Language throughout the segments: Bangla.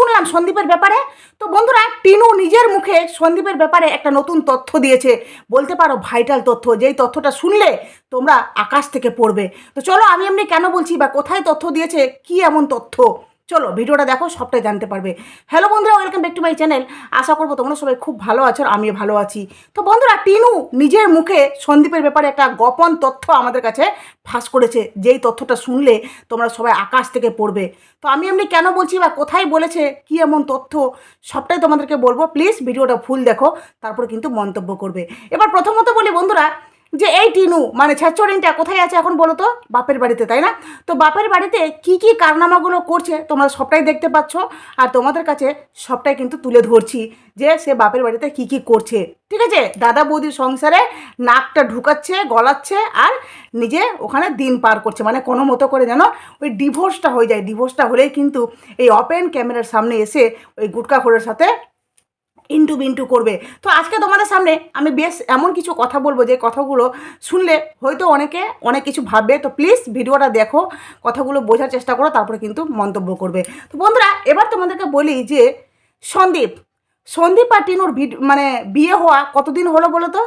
শুনলাম সন্দীপের ব্যাপারে। তো বন্ধুরা, টিনু নিজের মুখে সন্দীপের ব্যাপারে একটা নতুন তথ্য দিয়েছে। বলতে পারো ভাইটাল তথ্য, যেই তথ্যটা শুনলে তোমরা আকাশ থেকে পড়বে। তো চলো আমি এমনি কেন বলছি বা কোথায় তথ্য দিয়েছে, কি এমন তথ্য? চলো ভিডিওটা দেখো, সবটাই জানতে পারবে। হ্যালো বন্ধুরা welcome back to my channel আশা করব তোমরা সবাই খুব ভালো আছো আর আমিও ভালো আছি। তো বন্ধুরা, টিনু নিজের মুখে সন্দীপের ব্যাপারে একটা গোপন তথ্য আমাদের কাছে ফাঁস করেছে। যেই তথ্যটা শুনলে তোমরা সবাই আকাশ থেকে পড়বে। তো আমি এমনি কেন বলছি বা কোথায় বলেছে, কি এমন তথ্য, সবটাই তোমাদেরকে বলব। প্লিজ ভিডিওটা ফুল দেখো, তারপরে কিন্তু মন্তব্য করবে। এবার প্রথমত বলি বন্ধুরা যে এই টিনু মানে ছেচরিনটা কোথায় আছে এখন বলো তো? বাপের বাড়িতে, তাই না? তো বাপের বাড়িতে কি কি কারনামাগুলো করছে তোমরা সবটাই দেখতে পাচ্ছ, আর তোমাদের কাছে সবটাই কিন্তু তুলে ধরছি যে সে বাপের বাড়িতে কি কি করছে। ঠিক আছে? দাদা বৌদির সংসারে নাকটা ঢুকাচ্ছে, গলাচ্ছে, আর নিজে ওখানে দিন পার করছে। মানে কোনো মতো করে যেন ওই ডিভোর্সটা হয়ে যায়। ডিভোর্সটা হলেই কিন্তু এই ওপেন ক্যামেরার সামনে এসে ওই গুটকাখোরের সাথে ইন্টু বিন্টু করবে। তো আজকে তোমাদের সামনে আমি বেশ এমন কিছু কথা বলব যে কথাগুলো শুনলে হয়তো অনেকে অনেক কিছু ভাববে। তো প্লিজ ভিডিওটা দেখো, কথাগুলো বোঝার চেষ্টা করো, তারপরে কিন্তু মন্তব্য করবে। তো বন্ধুরা, এবার তোমাদেরকে বলি যে সন্দীপ সন্দীপ আর টিনুর মানে বিয়ে হওয়া কতদিন হলো বলো তো?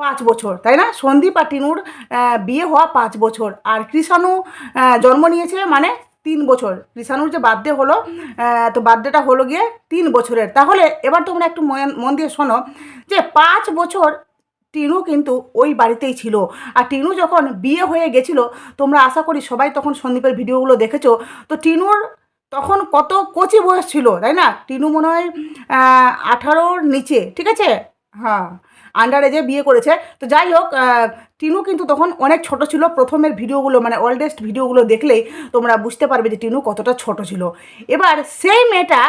পাঁচ বছর, তাই না? সন্দীপ আর টিনুর বিয়ে হওয়া পাঁচ বছর। আর কৃষাণু জন্ম নিয়েছে মানে তিন বছর। কৃষাণুর যে বার্থডে হলো তো বার্থডেটা হলো গিয়ে তিন বছরের। তাহলে এবার তোমরা একটু মন দিয়ে শোনো যে পাঁচ বছর টিনু কিন্তু ওই বাড়িতেই ছিল। আর টিনু যখন বিয়ে হয়ে গেছিল, তোমরা আশা করি সবাই তখন সন্দীপের ভিডিওগুলো দেখেছ, তো টিনুর তখন কত কচি বয়স ছিল, তাই না? টিনু মনে হয় আঠারোর নিচে, ঠিক আছে? হ্যাঁ। আন্ডার এজে বিয়ে করেছে। তো যাই হোক টিনু কিন্তু তখন অনেক ছোট ছিল। প্রথমের ভিডিওগুলো মানে ওল্ডেস্ট ভিডিওগুলো দেখলেই তোমরা বুঝতে পারবে যে টিনু কতটা ছোট ছিল। এবার সেই মেয়েটা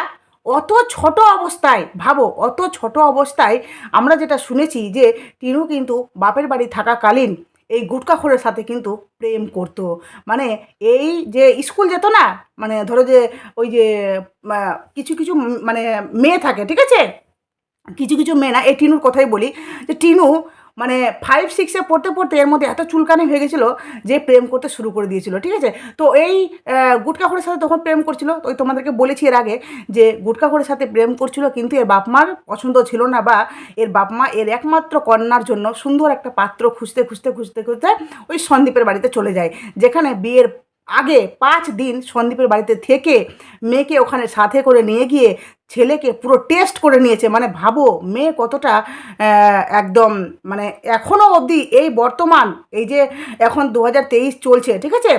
অত ছোট অবস্থায়, ভাবো, অত ছোট অবস্থায় আমরা যেটা শুনেছি যে টিনু কিন্তু বাপের বাড়ি থাকাকালীন এই গুটকাখোরের সাথে কিন্তু প্রেম করতো। মানে এই যে স্কুল যেত না মানে ধরো যে ওই যে কিছু কিছু মানে মেয়ে থাকে, ঠিক আছে? কিছু কিছু মেয়ে না এই টিনুর কথাই বলি যে টিনু মানে ফাইভ সিক্সে পড়তে পড়তে এর মধ্যে এত চুলকানি হয়ে গেছিল যে প্রেম করতে শুরু করে দিয়েছিল ঠিক আছে? তো এই আহ, গুটকাখোরের সাথে তখন প্রেম করছিল তো তোমাদেরকে বলেছি এর আগে যে গুটকাখোরের সাথে প্রেম করছিল কিন্তু এর বাপ মার পছন্দ ছিল না বা এর বাপ মা এর একমাত্র কন্যার জন্য সুন্দর একটা পাত্র খুঁজতে খুঁজতে খুঁজতে খুঁজতে ওই সন্দীপের বাড়িতে চলে যায় যেখানে বিয়ের আগে পাঁচ দিন সন্দীপের বাড়িতে থেকে মেয়েকে ওখানে সাথে করে নিয়ে গিয়ে ছেলেকে পুরো টেস্ট করে নিয়েছে। মানে ভাবো, মেয়ে কতটা একদম মানে এখনও অবধি এই বর্তমান, এই যে এখন দু হাজার তেইশ চলছে, ঠিক আছে?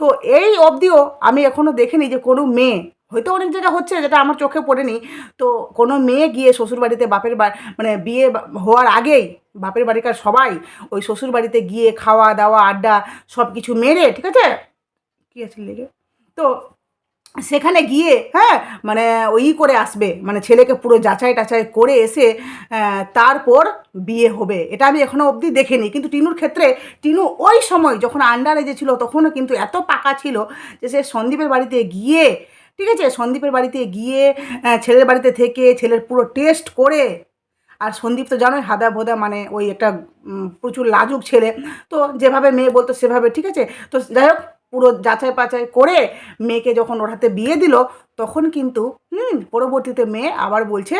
তো এই অবধিও আমি এখনও দেখিনি যে কোনো মেয়ে, হয়তো অনেক জায়গা হচ্ছে যেটা আমার চোখে পড়েনি, তো কোনো মেয়ে গিয়ে শ্বশুরবাড়িতে বাপের মানে বিয়ে হওয়ার আগেই বাপের বাড়িকার সবাই ওই শ্বশুর বাড়িতে গিয়ে খাওয়া দাওয়া আড্ডা সব কিছু মেরে, ঠিক আছে? কী আছে লেগে তো সেখানে গিয়ে হ্যাঁ মানে ওই করে আসবে মানে ছেলেকে পুরো যাচাই টাচাই করে এসে তারপর বিয়ে হবে। এটা আমি এখনও অবধি দেখিনি। কিন্তু টিনুর ক্ষেত্রে, টিনু ওই সময় যখন আন্ডার এজে ছিল, তখনও কিন্তু এত পাকা ছিল যে সে সন্দীপের বাড়িতে গিয়ে, ঠিক আছে? সন্দীপের বাড়িতে গিয়ে ছেলের বাড়িতে থেকে ছেলের পুরো টেস্ট করে, আর সন্দীপ তো জানোই হাদা ভোদা মানে ওই একটা প্রচুর লাজুক ছেলে। তো যেভাবে মেয়ে বলতো সেভাবে, ঠিক আছে? তো যাই হোক পুরো যাচাই পাচাই করে মেয়েকে যখন ওর হাতে বিয়ে দিল, তখন কিন্তু, হুম, পরবর্তীতে মেয়ে আবার বলছে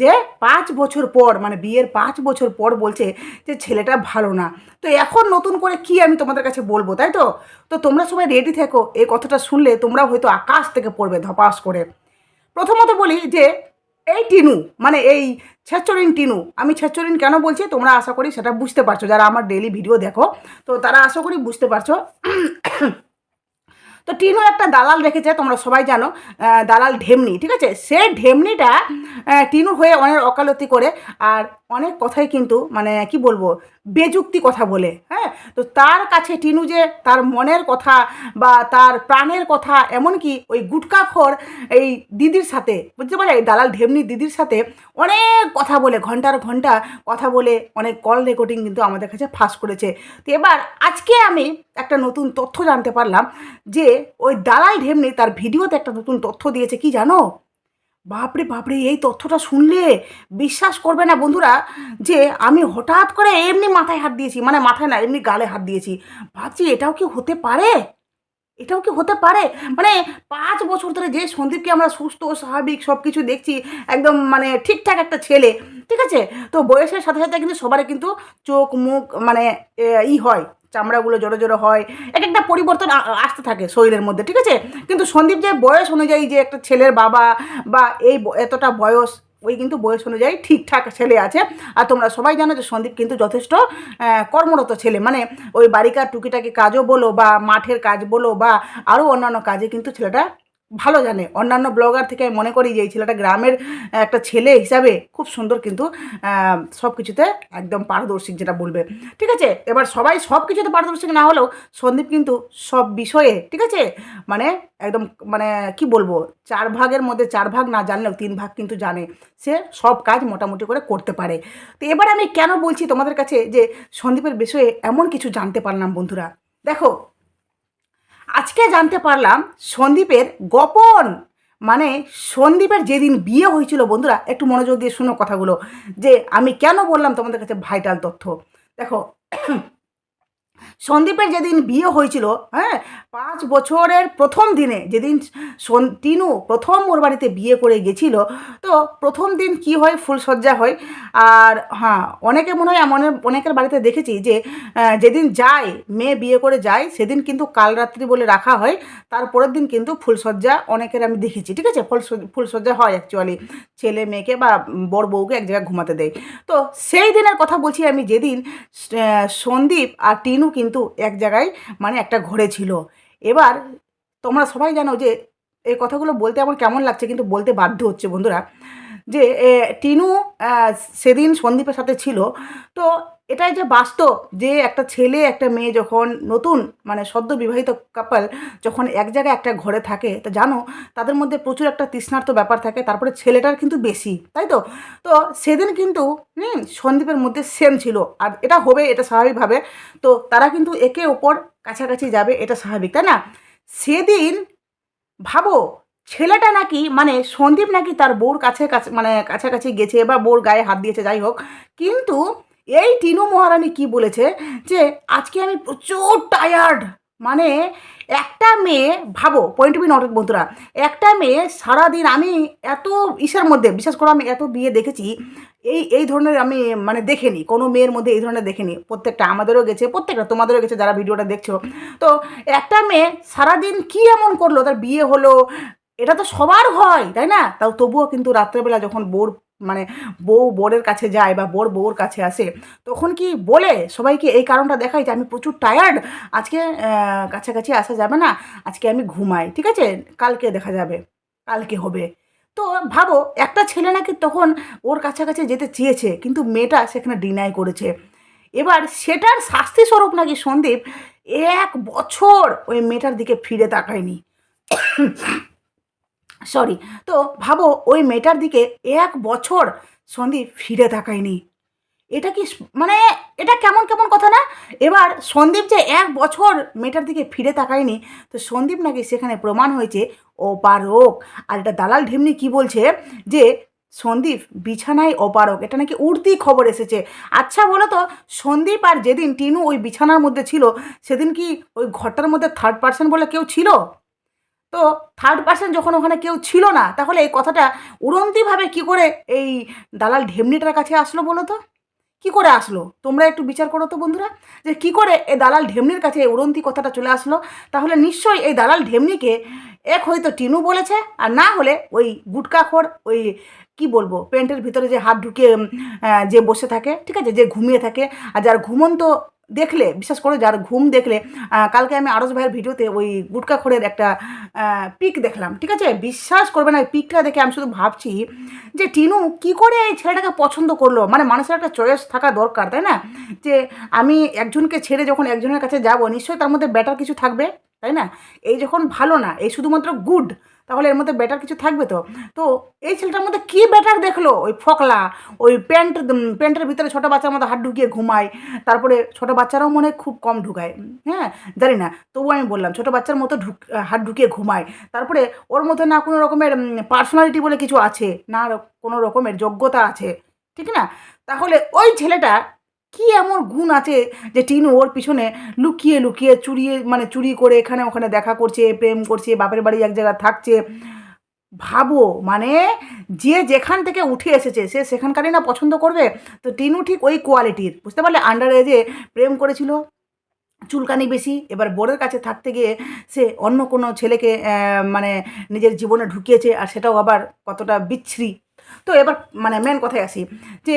যে, পাঁচ বছর পর মানে বিয়ের পাঁচ বছর পর বলছে যে, ছেলেটা ভালো না। তো এখন নতুন করে কি আমি তোমাদের কাছে বলব, তাই তো? তো তোমরা সবাই রেডি থেকো, এই কথাটা শুনলে তোমরা হয়তো আকাশ থেকে পড়বে ধপাস করে। প্রথমত বলি যে, এই টিনু মানে এই ছেচরিন টিনু, আমি ছেচরিন কেন বলছি? তোমরা আশা করি সেটা বুঝতে পারছ, যারা আমার ডেলি ভিডিও দেখো, তো তারা আশা করি বুঝতে পারছ। তো টিনু একটা দালাল রেখেছে, তোমরা সবাই জানো দালাল ঢেমনি, ঠিক আছে? সে ঢেমনিটা টিনু হয়ে অনেক অকালতি করে, আর অনেক কথাই কিন্তু মানে কি বলব, বেযুক্তি কথা বলে হ্যাঁ? তো তার কাছে টিনু যে তার মনের কথা বা তার প্রাণের কথা, এমনকি ওই গুটকাখোর এই দিদির সাথে, বুঝতে পারলে? এই দালাল ঢেমনি দিদির সাথে অনেক কথা বলে, ঘণ্টার ঘণ্টা কথা বলে, অনেক কল রেকর্ডিং কিন্তু আমাদের কাছে ফাঁস করেছে। তো এবার আজকে আমি একটা নতুন তথ্য জানতে পারলাম যে ওই দালাল ঢেমনি তার ভিডিওতে একটা নতুন তথ্য দিয়েছে, কি জানো? বাপরে বাপরে, এই তথ্যটা শুনলে বিশ্বাস করবে না বন্ধুরা যে আমি হঠাৎ করে এমনি মাথায় হাত দিয়েছি মানে মাথায় না, এমনি গালে হাত দিয়েছি। ভাবছি এটাও কি হতে পারে? এটাও কি হতে পারে? মানে পাঁচ বছর ধরে যে সন্দীপকে আমরা সুস্থ, স্বাভাবিক সব কিছু দেখছি, একদম মানে ঠিকঠাক একটা ছেলে, ঠিক আছে? তো বয়সের সাথে সাথে কিন্তু সবারই কিন্তু চোখ, মুখ মানে ই হয়। চামড়াগুলো জড়ো জড়ো হয় এক একটা পরিবর্তন আসতে থাকে শরীরের মধ্যে, ঠিক আছে? কিন্তু সন্দীপ যে বয়স অনুযায়ী যে একটা ছেলের বাবা বা এই এতটা বয়স, ওই কিন্তু বয়স অনুযায়ী ঠিকঠাক ছেলে আছে। আর তোমরা সবাই জানো যে সন্দীপ কিন্তু যথেষ্ট কর্মরত ছেলে। মানে ওই বাড়িকার টুকিটাকি কাজও বলো বা মাঠের কাজ বলো বা আরও অন্যান্য কাজে কিন্তু ছেলেটা ভালো জানে। অন্যান্য ব্লগার থেকে আমি মনে করি যে, এই ছেলেটা গ্রামের একটা ছেলে হিসাবে খুব সুন্দর কিন্তু সব কিছুতে একদম পারদর্শী যেটা বলবে। ঠিক আছে? এবার সবাই সব কিছুতে পারদর্শী না হলেও সন্দীপ কিন্তু সব বিষয়ে, ঠিক আছে? মানে একদম মানে কি বলব? চার ভাগের মধ্যে চার ভাগ না জানলেও তিন ভাগ কিন্তু জানে। সে সব কাজ মোটামুটি করে করতে পারে। তো এবার আমি কেন বলছি তোমাদের কাছে যে, সন্দীপের বিষয়ে এমন কিছু জানতে পারলাম বন্ধুরা? দেখো আজকে জানতে পারলাম সন্দীপের গোপন মানে সন্দীপের যেদিন বিয়ে হয়েছিল বন্ধুরা, একটু মনোযোগ দিয়ে শুনো কথাগুলো, যে আমি কেন বললাম তোমাদের কাছে ভাইটাল তথ্য? দেখো সন্দীপের যেদিন বিয়ে হয়েছিল হ্যাঁ পাঁচ বছরের প্রথম দিনে যেদিন টিনু প্রথম ওর বাড়িতে বিয়ে করে গেছিল, তো প্রথম দিন কি হয় ফুলসজ্জা হয়। আর হ্যাঁ অনেকে মনে হয় এমন অনেকের বাড়িতে দেখেছি যে যেদিন যায়, মেয়ে বিয়ে করে যায়, সেদিন কিন্তু কাল রাত্রি বলে রাখা হয়। তারপরের দিন কিন্তু ফুলসজ্জা অনেকের আমি দেখেছি, ঠিক আছে? ফুল ফুলসজ্জা হয় অ্যাকচুয়ালি ছেলে মেয়েকে বা বড় বউকে এক জায়গায় ঘুমাতে দেয়। তো সেই দিনের কথা বলছি আমি যেদিন সন্দীপ আর টিনু কিন্তু এক জায়গায় মানে একটা ঘরে ছিল। এবার তোমরা সবাই জানো যে এই কথাগুলো বলতে আমার কেমন লাগছে কিন্তু বলতে বাধ্য হচ্ছে বন্ধুরা। যে টিনু সেদিন সন্দীপের সাথে ছিল। তো এটাই যে বাস্তব যে একটা ছেলে, একটা মেয়ে যখন নতুন মানে সদ্য বিবাহিত কাপল যখন এক জায়গায় একটা ঘরে থাকে, তো জানো, তাদের মধ্যে প্রচুর একটা তৃষ্ণার্ত ব্যাপার থাকে, তারপরে ছেলেটার কিন্তু বেশি, তাই তো? তো সেদিন কিন্তু, হুম, সন্দীপের মধ্যে সেম ছিল, আর এটা হবে, এটা স্বাভাবিকভাবে তো তারা কিন্তু একে ওপর কাছাকাছি যাবে, এটা স্বাভাবিক, তাই না? সেদিন ভাবো, ছেলেটা নাকি মানে সন্দীপ নাকি তার বউর কাছে কাছে মানে কাছাকাছি গেছে বা বউর গায়ে হাত দিয়েছে, যাই হোক, কিন্তু এই টিনু মহারানী কি বলেছে যে, আজকে আমি প্রচুর টায়ার্ড মানে একটা মেয়ে, ভাবো পয়েন্ট বি নটেড বন্ধুরা, একটা মেয়ে সারাদিন আমি এত ইসের মধ্যে, বিশেষ করে আমি এত বিয়ে দেখেছি, এই এই ধরনের আমি মানে দেখিনি, কোনো মেয়ের মধ্যে এই ধরনের দেখিনি। প্রত্যেকটা আমাদেরও গেছে, প্রত্যেকটা তোমাদেরও গেছে যারা ভিডিওটা দেখছ। তো একটা মেয়ে সারাদিন কি এমন করল? তার বিয়ে হলো, এটা তো সবার হয়, তাই না? তাও তবুও কিন্তু রাত্রেবেলা যখন বোর মানে বউ বোরের কাছে যায় বা বোর বউর কাছে আসে, তখন কি বলে সবাইকে এই কারণটা দেখাই যে আমি প্রচুর টায়ার্ড আজকে কাছাকাছি আসা যাবে না, আজকে আমি ঘুমাই, ঠিক আছে? কালকে দেখা যাবে, কালকে হবে। তো ভাবো, একটা ছেলে নাকি তখন ওর কাছাকাছি যেতে চেয়েছে, কিন্তু মেয়েটা সেখানে ডিনাই করেছে। এবার সেটার শাস্তি স্বরূপ নাকি সন্দীপ এক বছর ওই মেয়েটার দিকে ফিরে তাকায়নি। সরি তো ভাবো ওই মেয়েটার দিকে এক বছর সন্দীপ ফিরে তাকায়নি। এটা কি মানে এটা কেমন কেমন কথা না? এবার সন্দীপ যে এক বছর মেয়েটার দিকে ফিরে তাকায়নি, তো সন্দীপ নাকি সেখানে প্রমাণ হয়েছে, অপারক। আর এটা দালাল ঢিমনি কি বলছে যে সন্দীপ বিছানায় অপারক, এটা নাকি উঠতি খবর এসেছে। আচ্ছা বলো তো, সন্দীপ আর যেদিন টিনু ওই বিছানার মধ্যে ছিল, সেদিন কি ওই ঘরটার মধ্যে থার্ড পার্সন বলে কেউ ছিল? তো থার্ড পার্সন যখন ওখানে কেউ ছিল না, তাহলে এই কথাটা উড়ন্তিভাবে কি করে এই দালাল ঢেমনিটার কাছে আসলো বলো তো? কি করে আসলো? তোমরা একটু বিচার করো তো বন্ধুরা, যে কি করে এই দালাল ঢেমনির কাছে এই উড়ন্তি কথাটা চলে আসলো? তাহলে নিশ্চয়ই এই দালাল ঢেমনিকে এক হয়তো টিনু বলেছে, আর না হলে ওই গুটকাখোর, ওই কি বলব, প্যান্টের ভিতরে যে হাত ঢুকিয়ে যে বসে থাকে, ঠিক আছে, যে ঘুমিয়ে থাকে, আর যার ঘুমন্ত দেখলে বিশেষ করে, যার ঘুম দেখলে কালকে আমি আরস ভাইয়ের ভিডিওতে ওই গুটকাখোরের একটা পিক দেখলাম, ঠিক আছে? বিশ্বাস করবে না, ওই পিকটা দেখে আমি শুধু ভাবছি যে টিনু কি করে এই ছেলেটাকে পছন্দ করল? মানে মানুষের একটা চয়েস থাকা দরকার, তাই না? যে আমি একজনকে ছেড়ে যখন একজনের কাছে যাব, নিশ্চয়ই তার মধ্যে বেটার কিছু থাকবে, তাই না? এই যখন ভালো না, এই শুধুমাত্র গুড তাহলে এর মধ্যে বেটার কিছু থাকবে তো? তো এই ছেলেটার মধ্যে কি বেটার দেখল? ওই ফকলা, ওই প্যান্ট প্যান্টের ভিতরে ছোটো বাচ্চার মধ্যে হাত ঢুকিয়ে ঘুমায়, তারপরে ছোটো বাচ্চারাও মনে খুব কম ঢুকায় হ্যাঁ? জানি না তবু আমি বললাম, ছোটো বাচ্চার মতো ঢুক, হাত ঢুকিয়ে ঘুমায়। তারপরে ওর মধ্যে না কোনো রকমের পার্সোনালিটি বলে কিছু আছে, না কোনো রকমের যোগ্যতা আছে, ঠিক না? তাহলে ওই ছেলেটা কি এমন গুণ আছে যে টিনু ওর পিছনে লুকিয়ে লুকিয়ে চুরিয়ে মানে চুরি করে এখানে ওখানে দেখা করছে, প্রেম করছে, বাপের বাড়ি এক জায়গায় থাকছে। ভাবো মানে যে যেখান থেকে উঠে এসেছে, সে সেখানকারই না পছন্দ করবে? তো টিনু ঠিক ওই কোয়ালিটির। বুঝতে পারলে আন্ডার এজে প্রেম করেছিল, চুলকানি বেশি, এবার বোর্ডের কাছে থাকতে গিয়ে সে অন্য কোনো ছেলেকে মানে নিজের জীবনে ঢুকিয়েছে, আর সেটাও আবার কতটা বিচ্ছিরি। তো এবার মানে মেন কথায় আসি যে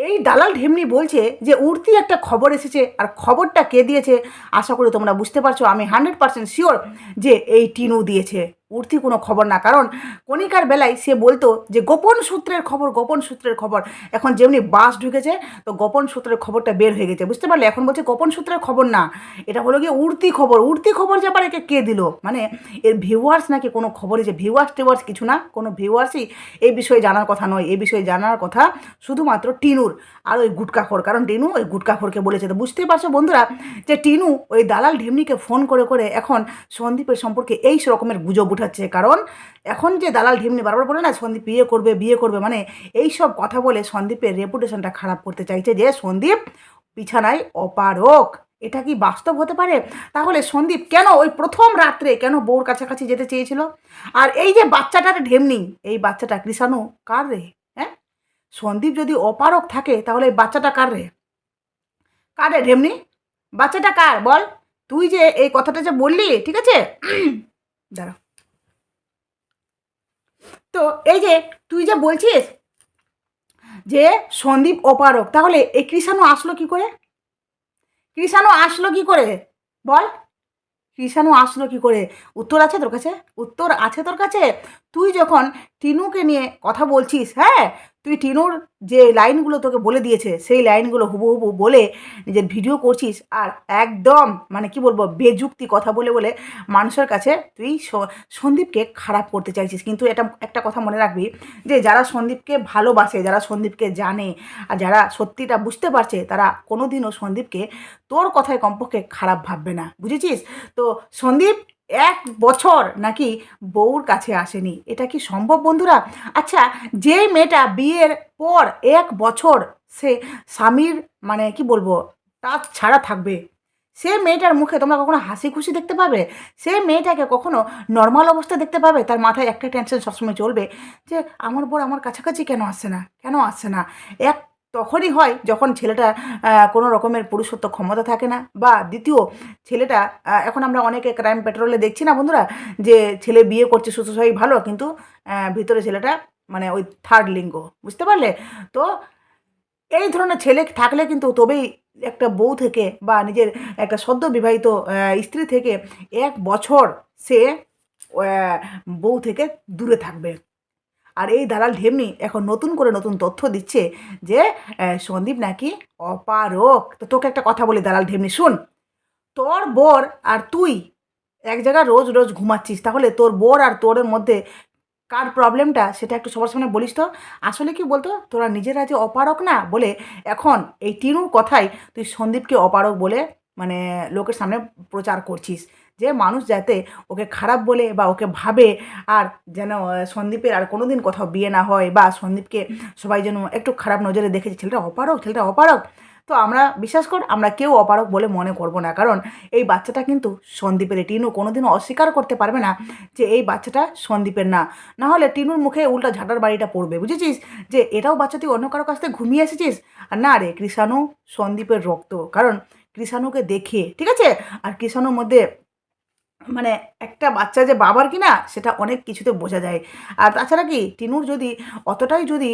এই দালাল ঢেমনি বলছে যে উড়তি একটা খবর এসেছে আর খবরটা কে দিয়েছে? আশা করি তোমরা বুঝতে পারছ। আমি হান্ড্রেড পার্সেন্ট শিওর যে এই টিনু দিয়েছে। উঠতি কোনো খবর না। কারণ কণিকার বেলায় সে বলতো যে, গোপন সূত্রের খবর, গোপন সূত্রের খবর। এখন যেমনি বাস ঢুকেছে, তো গোপন সূত্রের খবরটা বের হয়ে গেছে। বুঝতে পারলে? এখন বলছে, গোপন সূত্রের খবর না। এটা হলো গিয়ে উড়তি খবর। উড়তি খবর যে আবার একে কে দিল? মানে এর ভিউয়ার্স নাকি কোনো খবরই যে ভিউয়ার্স টিউয়ার্স কিছু না, কোনো ভিউয়ার্সই এই বিষয়ে জানার কথা নয়। এই বিষয়ে জানার কথা শুধুমাত্র টিনুর আর ওই গুটকাখোর। কারণ টিনু ওই গুটকাখোরকে বলেছে। তো বুঝতেই পারছ বন্ধুরা যে, টিনু ওই দালাল ঢেমনিকে ফোন করে করে এখন সন্দীপের সম্পর্কে এই রকমের গুজব উঠাচ্ছে। কারণ এখন যে দালাল ঢেমনি বারবার বলে না, সন্দীপ বিয়ে করবে বিয়ে করবে মানে এই সব কথা বলে সন্দীপের রেপুটেশনটা খারাপ করতে চাইছে যে, সন্দীপ বিছানায় অপারক এটা কি বাস্তব হতে পারে? তাহলে সন্দীপ কেন ওই প্রথম রাত্রে কেন বউর কাছাকাছি যেতে চেয়েছিল? আর এই যে বাচ্চাটার ঢেমনি, এই বাচ্চাটা কৃষাণু কার রে? হ্যাঁ? সন্দীপ যদি অপারক থাকে, তাহলে এই বাচ্চাটা কার রে? কার রে ঢেমনি? বাচ্চাটা কার? বল। তুই যে এই কথাটা যে বললি, ঠিক আছে? দাঁড়া। তো এই যে তুই যে বলছিস যে সন্দীপ অপারক তাহলে এই কৃষাণু আসলো কি করে? কৃষাণু আসলো কি করে? বল। কৃষাণু আসলো কি করে? উত্তর আছে তোর কাছে? উত্তর আছে তোর কাছে? তুই যখন টিনুকে নিয়ে কথা বলছিস? হ্যাঁ? তুই টিনুর যে লাইনগুলো তোকে বলে দিয়েছে, সেই লাইনগুলো হুবহু বলে নিজের ভিডিও করছিস আর একদম মানে কি বলব, বেযুক্তি কথা বলে বলে মানুষের কাছে তুই সন্দীপকে খারাপ করতে চাইছিস। কিন্তু এটা একটা কথা মনে রাখবি যে, যারা সন্দীপকে ভালোবাসে, যারা সন্দীপকে জানে আর যারা সত্যিটা বুঝতে পারছে, তারা কোনোদিনও সন্দীপকে তোর কথায় কমপক্ষে খারাপ ভাববে না। বুঝেছিস? তো সন্দীপ এক বছর নাকি বউর কাছে আসেনি? এটা কি সম্ভব বন্ধুরা? আচ্ছা যে মেয়েটা বিয়ের পর এক বছর সে স্বামীর মানে কি বলব টাচ ছাড়া থাকবে, সে মেয়েটার মুখে তোমরা কখনো হাসি খুশি দেখতে পাবে? সে মেয়েটাকে কখনো নর্মাল অবস্থায় দেখতে পাবে? তার মাথায় একটা টেনশন সবসময় চলবে যে, আমার বর আমার কাছাকাছি কেন আসছে না? কেন আসছে না? এক তখনই হয় যখন ছেলেটা কোনো রকমের পুরুষত্ব ক্ষমতা থাকে না। বা দ্বিতীয়, ছেলেটা এখন আমরা অনেকে ক্রাইম পেট্রোলে দেখছি না বন্ধুরা? যে ছেলে বিয়ে করছে সুস্থ ভালো, কিন্তু ভিতরে ছেলেটা মানে ওই থার্ড লিঙ্গ, বুঝতে পারলে? তো এই ধরনের ছেলে থাকলে কিন্তু তবেই একটা বউ থেকে বা নিজের একটা সদ্য বিবাহিত স্ত্রী থেকে এক বছর সে বউ থেকে দূরে থাকবে। আর এই দালাল ঢেমনি এখন নতুন করে নতুন তথ্য দিচ্ছে যে সন্দীপ নাকি অপারক তো তোকে একটা কথা বলি দালাল ঢেমনি, শুন। তোর বর আর তুই এক জায়গায় রোজ রোজ ঘুমাচ্ছিস, তাহলে তোর বর আর তোরের মধ্যে কার প্রবলেমটা সেটা একটু সবার সামনে বলিস তো। আসলে কি বলতো, তোরা নিজেরা যে অপারক না বলে, এখন এই টিনুর কথাই তুই সন্দীপকে অপারক বলে মানে লোকের সামনে প্রচার করছিস। যে মানুষ যাতে ওকে খারাপ বলে বা ওকে ভাবে আর যেন সন্দীপের আর কোনো দিন কোথাও বিয়ে না হয় বা সন্দীপকে সবাই যেন একটু খারাপ নজরে দেখেছে, ছেলেটা অপারক ছেলেটা অপারক তো আমরা বিশ্বাস কর, আমরা কেউ অপারক বলে মনে করব না। কারণ এই বাচ্চাটা কিন্তু সন্দীপের, টিনু কোনোদিনও অস্বীকার করতে পারবে না যে এই বাচ্চাটা সন্দীপের না। না হলে টিনুর মুখে উল্টা ঝাঁটার বাড়িটা পড়বে, বুঝেছিস? যে এটাও বাচ্চা তুই অন্য কারও কাছ থেকে ঘুমিয়ে এসেছিস? আর না রে, কৃষাণু সন্দীপের রক্ত। কারণ কৃষাণুকে দেখে, ঠিক আছে? আর কৃষাণুর মধ্যে মানে একটা বাচ্চা যে বাবার কিনা, সেটা অনেক কিছুতে বোঝা যায়। আর তাছাড়া কি, টিনুর যদি অতটাই যদি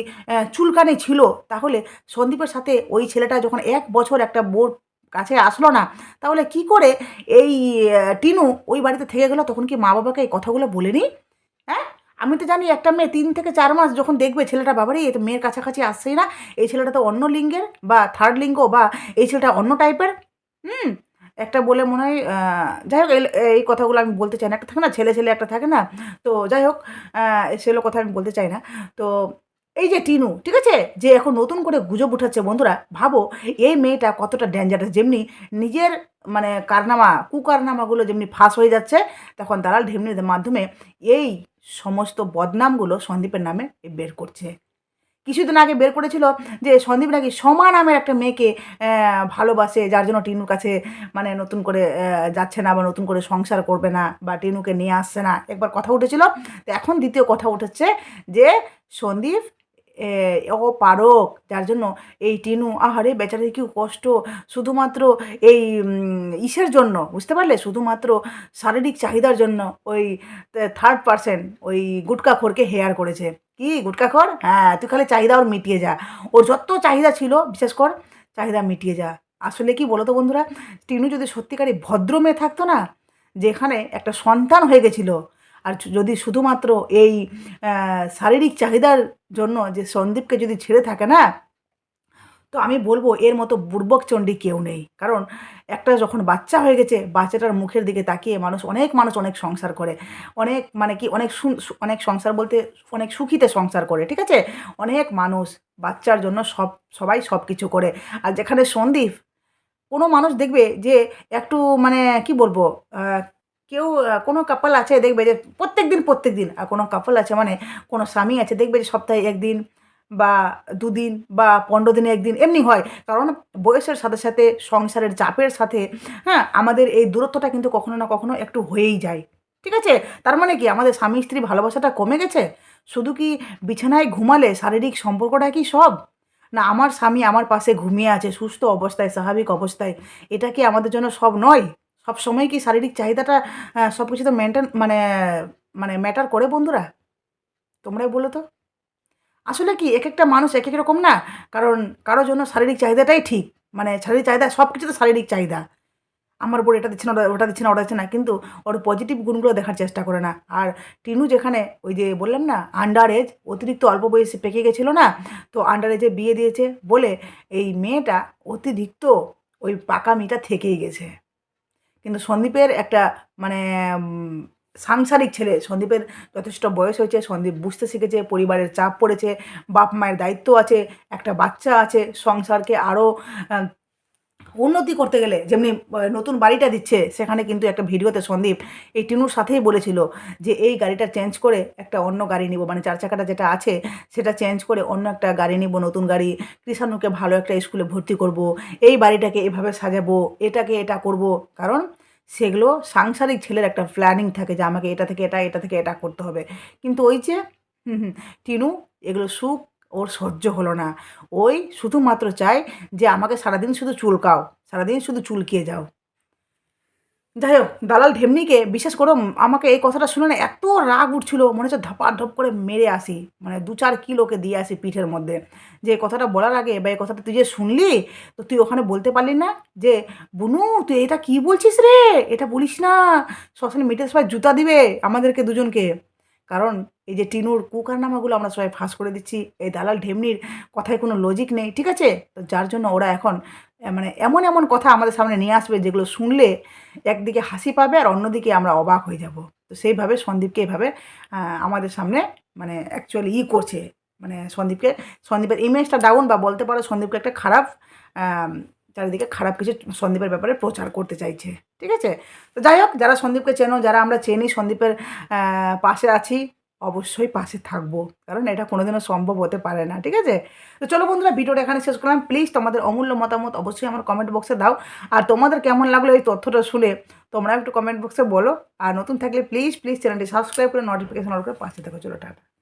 চুলকানি ছিল, তাহলে সন্দীপের সাথে ওই ছেলেটা যখন এক বছর একটা বোর কাছে আসলো না, তাহলে কি করে এই টিনু ওই বাড়িতে থেকে গেলো? তখন কি মা বাবাকে এই কথাগুলো বলেনি? হ্যাঁ? আমি তো জানি একটা মেয়ে তিন থেকে চার মাস যখন দেখবে ছেলেটা বাবারই এই তো মেয়ের কাছাকাছি আসছেই না। এই ছেলেটা তো অন্য লিঙ্গের বা থার্ড লিঙ্গ বা এই ছেলেটা অন্য টাইপের হুম? একটা বলে মনে হয় যাই হোক, এই- কথাগুলো আমি বলতে চাই না। একটা থাকে না, ছেলে ছেলে একটা থাকে না। তো যাই হোক সেগুলো কথা আমি বলতে চাই না। তো এই যে টিনু, ঠিক আছে? যে এখন নতুন করে গুজব উঠাচ্ছে, বন্ধুরা, ভাবো, এই মেয়েটা কতটা ডেঞ্জারাস যেমনি নিজের মানে কারনামা, কুকারনামাগুলো যেমনি ফাঁস হয়ে যাচ্ছে, তখন দালাল ঢেমনির মাধ্যমে এই সমস্ত বদনামগুলো সন্দীপের নামে বের করছে। কিছুদিন আগে বের করেছিল যে সন্দীপ নাকি সমা নামের একটা মেয়েকে ভালোবাসে, যার জন্য টিনুর কাছে মানে নতুন করে যাচ্ছে না বা নতুন করে সংসার করবে না বা টিনুকে নিয়ে আসছে না। একবার কথা উঠেছিল। তো এখন দ্বিতীয় কথা উঠেছে যে সন্দীপ ও পারক, যার জন্য এই টিনু, আহারে বেচারি কি কষ্ট। শুধুমাত্র এই ইসের জন্য, বুঝতে পারলে? শুধুমাত্র শারীরিক চাহিদার জন্য ওই থার্ড পার্সন ওই গুটকাখোরকে হেয়ার করেছে। কি গুটকাখোর হ্যাঁ তুই খালি চাহিদা ওর মিটিয়ে যা। ওর যত চাহিদা ছিল, বিশেষ কর, চাহিদা মিটিয়ে যা। আসলে কি বলো তো বন্ধুরা, টিনু যদি সত্যিকারই ভদ্র মেয়ে থাকতো না, যেখানে একটা সন্তান হয়ে গেছিল, আর যদি শুধুমাত্র এই শারীরিক চাহিদার জন্য যে সন্দীপকে যদি ছেড়ে থাকে না তো আমি বলব, এর মতো বুর্বক চণ্ডী কেউ নেই। কারণ একটা যখন বাচ্চা হয়ে গেছে, বাচ্চাটার মুখের দিকে তাকিয়ে মানুষ, অনেক মানুষ অনেক সংসার করে। অনেক মানে কি, অনেক অনেক সংসার বলতে অনেক সুখীতে সংসার করে, ঠিক আছে? অনেক মানুষ বাচ্চার জন্য সব, সবাই সব কিছু করে। আর যেখানে সন্দীপ, কোনো মানুষ দেখবে যে একটু মানে কি বলব কেউ কোনো কাপল আছে দেখবে যে প্রত্যেক দিন প্রত্যেক দিন আর কোনো কাপল আছে মানে কোনো স্বামী আছে দেখবে যে সপ্তাহে একদিন বা দুদিন বা পনেরো দিনে একদিন, এমনি হয়। কারণ বয়সের সাথে সাথে, সংসারের চাপের সাথে হ্যাঁ আমাদের এই দূরত্বটা কিন্তু কখনো না কখনো একটু হয়েই যায়। ঠিক আছে? তার মানে কি, আমাদের স্বামী স্ত্রী ভালোবাসাটা কমে গেছে? শুধু কি বিছানায় ঘুমালে শারীরিক সম্পর্কটা কি সব? না, আমার স্বামী আমার পাশে ঘুমিয়ে আছে, সুস্থ অবস্থায়, স্বাভাবিক অবস্থায়। এটা কি আমাদের জন্য সব নয়? সব সময় কি শারীরিক চাহিদাটা সব কিছু তো মেনটেন মানে মানে ম্যাটার করে বন্ধুরা? তোমরাই বলো তো। আসলে কি এক একটা মানুষ এক এক রকম না? কারণ কারোর জন্য শারীরিক চাহিদাটাই ঠিক। মানে শারীরিক চাহিদা সব কিছু তো শারীরিক চাহিদা। আমার উপর এটা দিচ্ছে না, ওটা- দিচ্ছে না, ওটা দিচ্ছে না। কিন্তু ওর পজিটিভ গুণগুলো দেখার চেষ্টা করে না। আর টিনু যেখানে, ওই যে বললাম না আন্ডার এজ অতিরিক্ত অল্প বয়সে পেকে গেছিল না, তো আন্ডার এজে বিয়ে দিয়েছে বলে এই মেয়েটা অতিরিক্ত ওই পাকামিটা থেকেই গেছে। কিন্তু সন্দীপের একটা মানে সাংসারিক ছেলে। সন্দীপের যথেষ্ট বয়স হয়েছে, সন্দীপ বুঝতে শিখেছে, পরিবারের চাপ পড়েছে, বাপ মায়ের দায়িত্ব আছে, একটা বাচ্চা আছে, সংসারকে আরও উন্নতি করতে গেলে যেমনি নতুন বাড়িটা দিচ্ছে, সেখানে কিন্তু একটা ভিডিওতে সন্দীপ এই টিনুর সাথেই বলেছিল যে এই গাড়িটা চেঞ্জ করে একটা অন্য গাড়ি নিব। মানে চার চাকাটা যেটা আছে, সেটা চেঞ্জ করে অন্য একটা গাড়ি নিব, নতুন গাড়ি। কৃষাণুকে ভালো একটা স্কুলে ভর্তি করব। এই বাড়িটাকে এভাবে সাজাবো, এটাকে এটা করব। কারণ সেগুলো সাংসারিক ছেলের একটা প্ল্যানিং থাকে যে আমাকে এটা থেকে এটা এটা থেকে এটা করতে হবে। কিন্তু ওই যে, হুম হুম, টিনু, এগুলো সুখ ওর সহ্য হলো না। ওই শুধুমাত্র চায় যে আমাকে সারাদিন শুধু চুলকাও, সারাদিন শুধু চুলকিয়ে যাও। যাই হোক দালাল ঢেমনিকে বিশ্বাস করো, আমাকে এই কথাটা শুনে না এত রাগ উঠছিল, মনে হচ্ছে ধপা ধপ করে মেরে আসি মানে দু চার কিলোকে দিয়ে আসি পিঠের মধ্যে। যে কথাটা বলার আগে বা এই কথাটা তুই যে শুনলি, তো তুই ওখানে বলতে পারলি না যে, বুনু, তুই এটা কি বলছিস রে? এটা বলিস না। শ্মশানে মিটে সবাই জুতা দিবে আমাদেরকে দুজনকে। কারণ এই যে টিনুর কুকারনামাগুলো আমরা সবাই ফাঁস করে দিচ্ছি, এই দালাল ঢেমনির কথায় কোনো লজিক নেই, ঠিক আছে? তো যার জন্য ওরা এখন মানে এমন এমন কথা আমাদের সামনে নিয়ে আসবে যেগুলো শুনলে একদিকে হাসি পাবে আর অন্যদিকে আমরা অবাক হয়ে যাব। তো সেইভাবে সন্দীপকে এভাবে আমাদের সামনে মানে অ্যাকচুয়ালি ই করছে। মানে সন্দীপকে, সন্দীপের ইমেজটা ডাউন বা বলতে পারো সন্দীপকে একটা খারাপ চারিদিকে খারাপ কিছু সন্দীপের ব্যাপারে প্রচার করতে চাইছে। ঠিক আছে? তো যাই হোক, যারা সন্দীপকে চেনো, যারা আমরা চেনি, সন্দীপের পাশে আছি, অবশ্যই পাশে থাকব। কারণ এটা কোনোদিনও সম্ভব হতে পারে না, ঠিক আছে? তো চলো বন্ধুরা, ভিডিওটা এখানে শেষ করলাম। প্লিজ তোমাদের অমূল্য মতামত অবশ্যই আমার কমেন্ট বক্সে দাও। আর তোমাদের কেমন লাগল এই তথ্যটা শুনে, তোমরা একটু কমেন্ট বক্সে বলো। আর নতুন থাকলে প্লিজ প্লিজ চ্যানেলটি সাবস্ক্রাইব করে নোটিফিকেশন অন করে পাশে থাকো। চলো, টাটা।